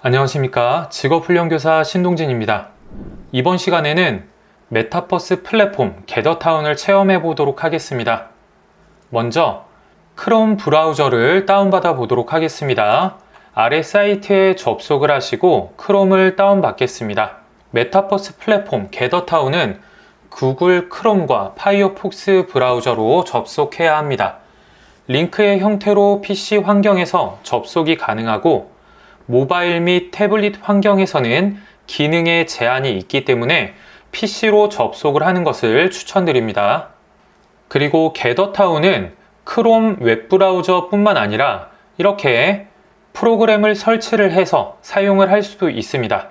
안녕하십니까. 직업훈련교사 신동진입니다. 이번 시간에는 메타버스 플랫폼 게더타운을 체험해 보도록 하겠습니다. 먼저 크롬 브라우저를 다운받아 보도록 하겠습니다. 아래 사이트에 접속을 하시고 크롬을 다운받겠습니다. 메타버스 플랫폼 게더타운은 구글 크롬과 파이어폭스 브라우저로 접속해야 합니다. 링크의 형태로 PC 환경에서 접속이 가능하고 모바일 및 태블릿 환경에서는 기능에 제한이 있기 때문에 PC로 접속을 하는 것을 추천드립니다. 그리고 게더타운은 크롬 웹브라우저 뿐만 아니라 이렇게 프로그램을 설치를 해서 사용을 할 수도 있습니다.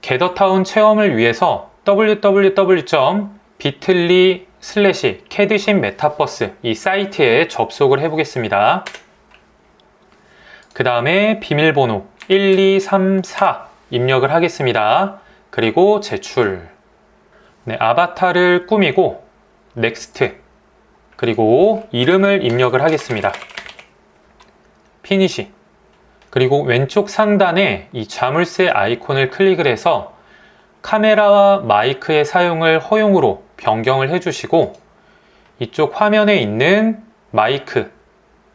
게더타운 체험을 위해서 www.bitly 캐드신 메타버스 이 사이트에 접속을 해보겠습니다. 그 다음에 비밀번호 1234 입력을 하겠습니다. 그리고 제출. 네, 아바타를 꾸미고 넥스트. 그리고 이름을 입력을 하겠습니다. 피니시. 그리고 왼쪽 상단에 이 자물쇠 아이콘을 클릭을 해서 카메라와 마이크의 사용을 허용으로 변경을 해주시고 이쪽 화면에 있는 마이크,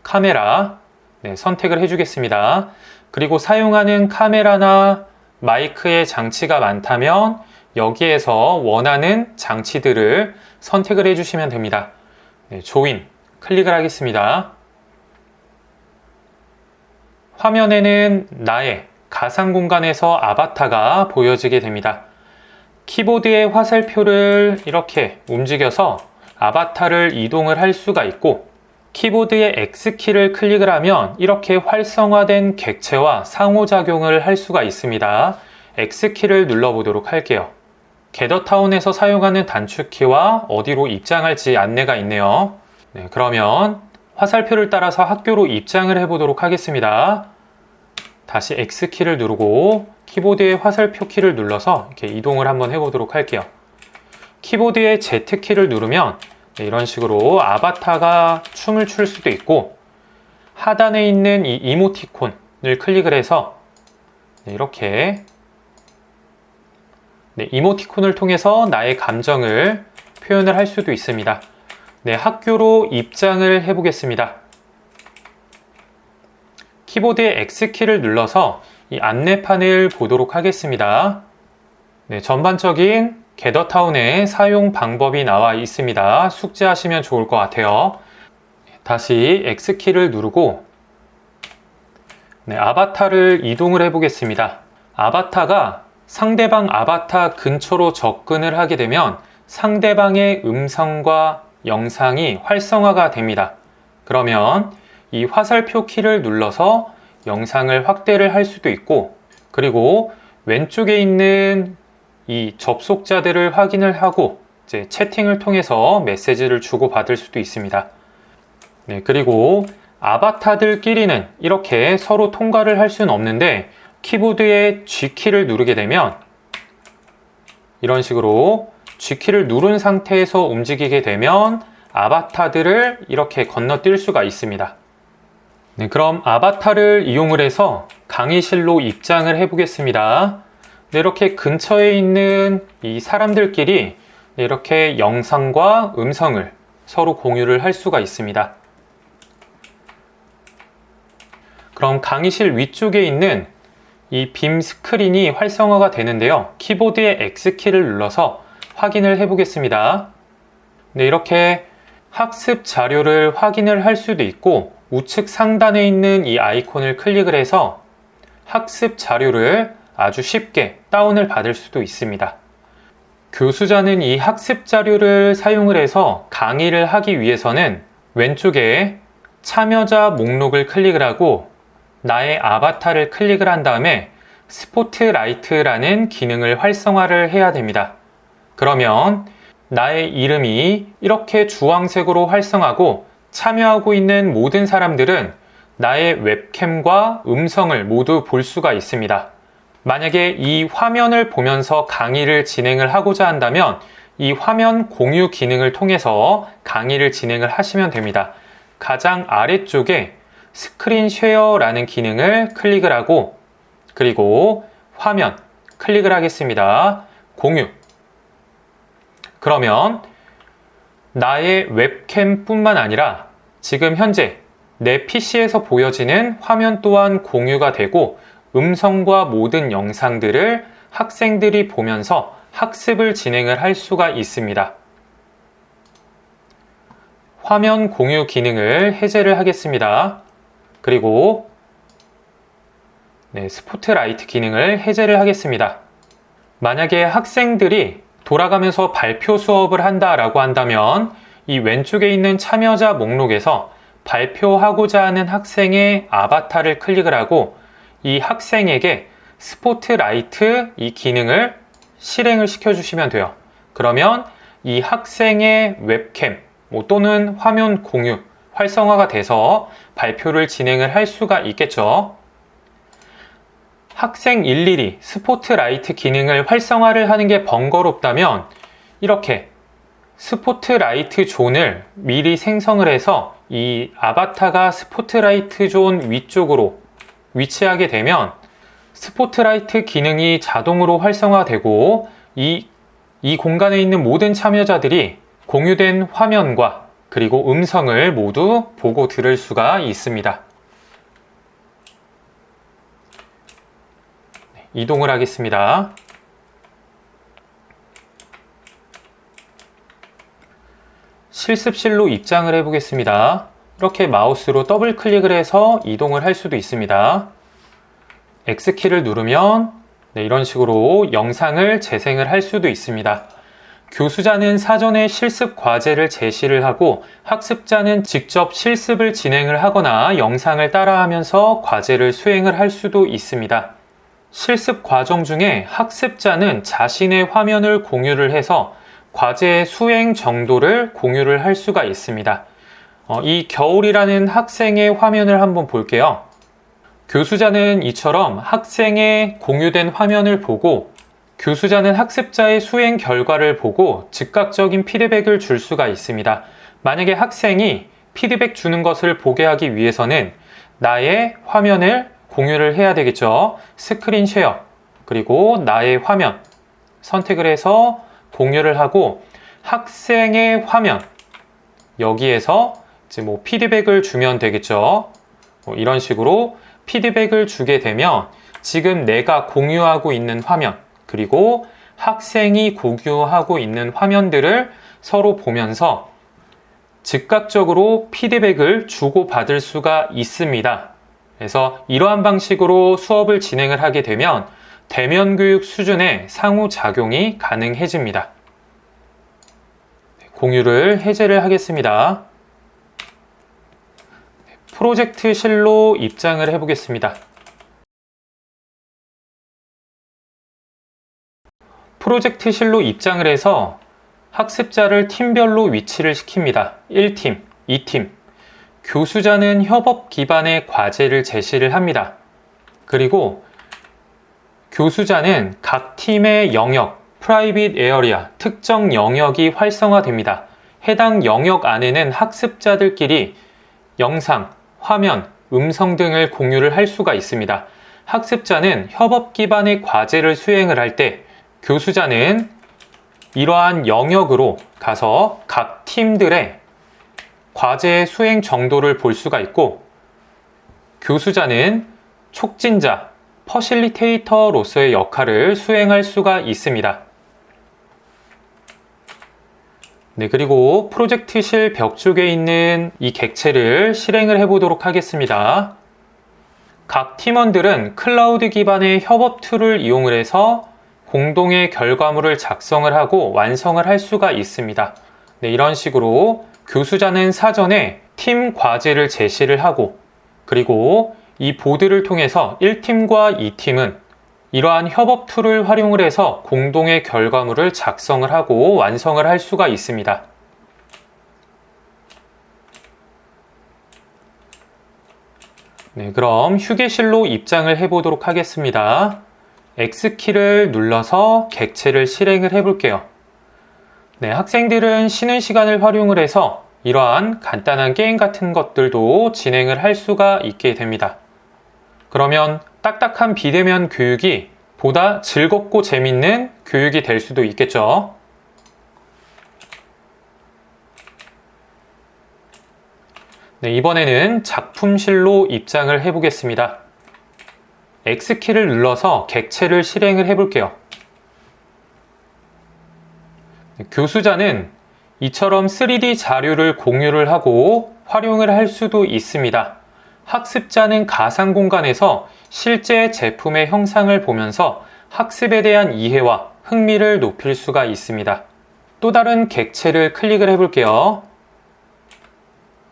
카메라 네, 선택을 해주겠습니다. 그리고 사용하는 카메라나 마이크의 장치가 많다면 여기에서 원하는 장치들을 선택을 해주시면 됩니다. 네, 조인 클릭을 하겠습니다. 화면에는 나의 가상 공간에서 아바타가 보여지게 됩니다. 키보드의 화살표를 이렇게 움직여서 아바타를 이동을 할 수가 있고 키보드의 X키를 클릭을 하면 이렇게 활성화된 객체와 상호작용을 할 수가 있습니다. X키를 눌러보도록 할게요. 게더타운에서 사용하는 단축키와 어디로 입장할지 안내가 있네요. 네, 그러면 화살표를 따라서 학교로 입장을 해보도록 하겠습니다. 다시 X키를 누르고 키보드의 화살표 키를 눌러서 이렇게 이동을 한번 해보도록 할게요. 키보드의 Z키를 누르면 네, 이런 식으로 아바타가 춤을 출 수도 있고 하단에 있는 이 이모티콘을 클릭을 해서 네, 이렇게 네, 이모티콘을 통해서 나의 감정을 표현을 할 수도 있습니다. 네, 학교로 입장을 해보겠습니다. 키보드의 X키를 눌러서 이 안내판을 보도록 하겠습니다. 네, 전반적인 게더타운의 사용 방법이 나와 있습니다. 숙지하시면 좋을 것 같아요. 다시 X키를 누르고 네, 아바타를 이동을 해 보겠습니다. 아바타가 상대방 아바타 근처로 접근을 하게 되면 상대방의 음성과 영상이 활성화가 됩니다. 그러면 이 화살표 키를 눌러서 영상을 확대를 할 수도 있고 그리고 왼쪽에 있는 이 접속자들을 확인을 하고 이제 채팅을 통해서 메시지를 주고받을 수도 있습니다. 네, 그리고 아바타들끼리는 이렇게 서로 통과를 할 수는 없는데 키보드의 G키를 누르게 되면 이런 식으로 G키를 누른 상태에서 움직이게 되면 아바타들을 이렇게 건너뛸 수가 있습니다. 네, 그럼 아바타를 이용을 해서 강의실로 입장을 해 보겠습니다. 네, 이렇게 근처에 있는 이 사람들끼리 네, 이렇게 영상과 음성을 서로 공유를 할 수가 있습니다. 그럼 강의실 위쪽에 있는 이 빔 스크린이 활성화가 되는데요. 키보드의 X키를 눌러서 확인을 해 보겠습니다. 네, 이렇게 학습 자료를 확인을 할 수도 있고 우측 상단에 있는 이 아이콘을 클릭을 해서 학습 자료를 아주 쉽게 다운을 받을 수도 있습니다. 교수자는 이 학습 자료를 사용을 해서 강의를 하기 위해서는 왼쪽에 참여자 목록을 클릭을 하고 나의 아바타를 클릭을 한 다음에 스포트라이트라는 기능을 활성화를 해야 됩니다. 그러면 나의 이름이 이렇게 주황색으로 활성하고 참여하고 있는 모든 사람들은 나의 웹캠과 음성을 모두 볼 수가 있습니다. 만약에 이 화면을 보면서 강의를 진행을 하고자 한다면 이 화면 공유 기능을 통해서 강의를 진행을 하시면 됩니다. 가장 아래쪽에 스크린 쉐어라는 기능을 클릭을 하고 그리고 화면 클릭을 하겠습니다. 공유. 그러면 나의 웹캠 뿐만 아니라 지금 현재 내 PC에서 보여지는 화면 또한 공유가 되고 음성과 모든 영상들을 학생들이 보면서 학습을 진행을 할 수가 있습니다. 화면 공유 기능을 해제를 하겠습니다. 그리고 네, 스포트라이트 기능을 해제를 하겠습니다. 만약에 학생들이 돌아가면서 발표 수업을 한다라고 한다면 이 왼쪽에 있는 참여자 목록에서 발표하고자 하는 학생의 아바타를 클릭을 하고 이 학생에게 스포트라이트 이 기능을 실행을 시켜주시면 돼요. 그러면 이 학생의 웹캠 뭐 또는 화면 공유 활성화가 돼서 발표를 진행을 할 수가 있겠죠. 학생 일일이 스포트라이트 기능을 활성화를 하는 게 번거롭다면 이렇게 스포트라이트 존을 미리 생성을 해서 이 아바타가 스포트라이트 존 위쪽으로 위치하게 되면 스포트라이트 기능이 자동으로 활성화되고 이, 이 공간에 있는 모든 참여자들이 공유된 화면과 그리고 음성을 모두 보고 들을 수가 있습니다. 네, 이동을 하겠습니다. 실습실로 입장을 해보겠습니다. 이렇게 마우스로 더블 클릭을 해서 이동을 할 수도 있습니다. X키를 누르면 네, 이런 식으로 영상을 재생을 할 수도 있습니다. 교수자는 사전에 실습 과제를 제시를 하고 학습자는 직접 실습을 진행을 하거나 영상을 따라하면서 과제를 수행을 할 수도 있습니다. 실습 과정 중에 학습자는 자신의 화면을 공유를 해서 과제의 수행 정도를 공유를 할 수가 있습니다. 어, 이 겨울이라는 학생의 화면을 한번 볼게요. 교수자는 이처럼 학생의 공유된 화면을 보고 교수자는 학습자의 수행 결과를 보고 즉각적인 피드백을 줄 수가 있습니다. 만약에 학생이 피드백 주는 것을 보게 하기 위해서는 나의 화면을 공유를 해야 되겠죠. 스크린 쉐어 그리고 나의 화면 선택을 해서 공유를 하고 학생의 화면 여기에서 이제 뭐 피드백을 주면 되겠죠. 뭐 이런 식으로 피드백을 주게 되면 지금 내가 공유하고 있는 화면 그리고 학생이 공유하고 있는 화면들을 서로 보면서 즉각적으로 피드백을 주고받을 수가 있습니다. 그래서 이러한 방식으로 수업을 진행을 하게 되면 대면 교육 수준의 상호작용이 가능해집니다. 공유를 해제를 하겠습니다. 프로젝트 실로 입장을 해보겠습니다. 프로젝트 실로 입장을 해서 학습자를 팀별로 위치를 시킵니다. 1팀, 2팀. 교수자는 협업 기반의 과제를 제시를 합니다. 그리고 교수자는 각 팀의 영역, 프라이빗 에어리아, 특정 영역이 활성화됩니다. 해당 영역 안에는 학습자들끼리 영상, 화면, 음성 등을 공유를 할 수가 있습니다. 학습자는 협업 기반의 과제를 수행을 할 때 교수자는 이러한 영역으로 가서 각 팀들의 과제 수행 정도를 볼 수가 있고 교수자는 촉진자, 퍼실리테이터로서의 역할을 수행할 수가 있습니다. 네, 그리고 프로젝트실 벽 쪽에 있는 이 객체를 실행을 해보도록 하겠습니다. 각 팀원들은 클라우드 기반의 협업 툴을 이용을 해서 공동의 결과물을 작성을 하고 완성을 할 수가 있습니다. 네, 이런 식으로 교수자는 사전에 팀 과제를 제시를 하고 그리고 이 보드를 통해서 1팀과 2팀은 이러한 협업 툴을 활용을 해서 공동의 결과물을 작성을 하고 완성을 할 수가 있습니다. 네, 그럼 휴게실로 입장을 해보도록 하겠습니다. X키를 눌러서 객체를 실행을 해볼게요. 네, 학생들은 쉬는 시간을 활용을 해서 이러한 간단한 게임 같은 것들도 진행을 할 수가 있게 됩니다. 그러면 딱딱한 비대면 교육이 보다 즐겁고 재밌는 교육이 될 수도 있겠죠. 네, 이번에는 작품실로 입장을 해보겠습니다. X키를 눌러서 객체를 실행을 해볼게요. 네, 교수자는 이처럼 3D 자료를 공유를 하고 활용을 할 수도 있습니다. 학습자는 가상 공간에서 실제 제품의 형상을 보면서 학습에 대한 이해와 흥미를 높일 수가 있습니다. 또 다른 객체를 클릭을 해볼게요.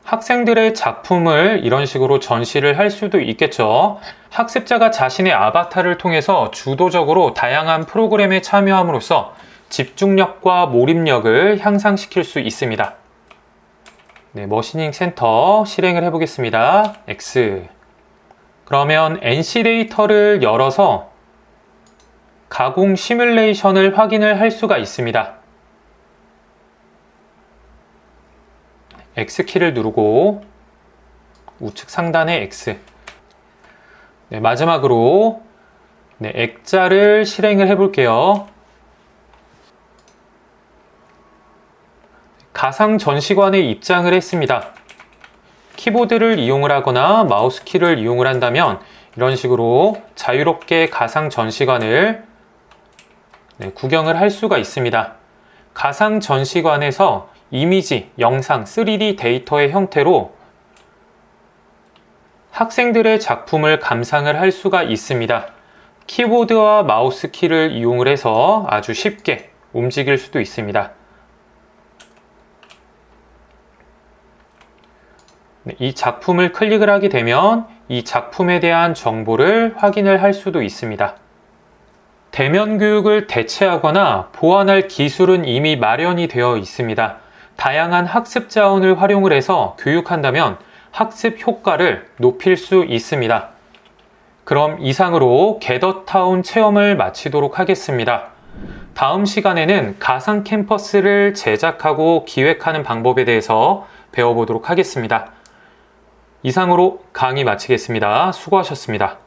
학생들의 작품을 이런 식으로 전시를 할 수도 있겠죠. 학습자가 자신의 아바타를 통해서 주도적으로 다양한 프로그램에 참여함으로써 집중력과 몰입력을 향상시킬 수 있습니다. 네, 머시닝 센터 실행을 해보겠습니다. X. 그러면 NC 데이터를 열어서 가공 시뮬레이션을 확인을 할 수가 있습니다. X키를 누르고 우측 상단에 X. 네, 마지막으로 네, 액자를 실행을 해볼게요. 가상 전시관에 입장을 했습니다. 키보드를 이용을 하거나 마우스 키를 이용을 한다면 이런 식으로 자유롭게 가상 전시관을 네, 구경을 할 수가 있습니다. 가상 전시관에서 이미지, 영상, 3D 데이터의 형태로 학생들의 작품을 감상을 할 수가 있습니다. 키보드와 마우스 키를 이용을 해서 아주 쉽게 움직일 수도 있습니다. 이 작품을 클릭을 하게 되면 이 작품에 대한 정보를 확인을 할 수도 있습니다. 대면 교육을 대체하거나 보완할 기술은 이미 마련이 되어 있습니다. 다양한 학습 자원을 활용을 해서 교육한다면 학습 효과를 높일 수 있습니다. 그럼 이상으로 게더타운 체험을 마치도록 하겠습니다. 다음 시간에는 가상 캠퍼스를 제작하고 기획하는 방법에 대해서 배워보도록 하겠습니다. 이상으로 강의 마치겠습니다. 수고하셨습니다.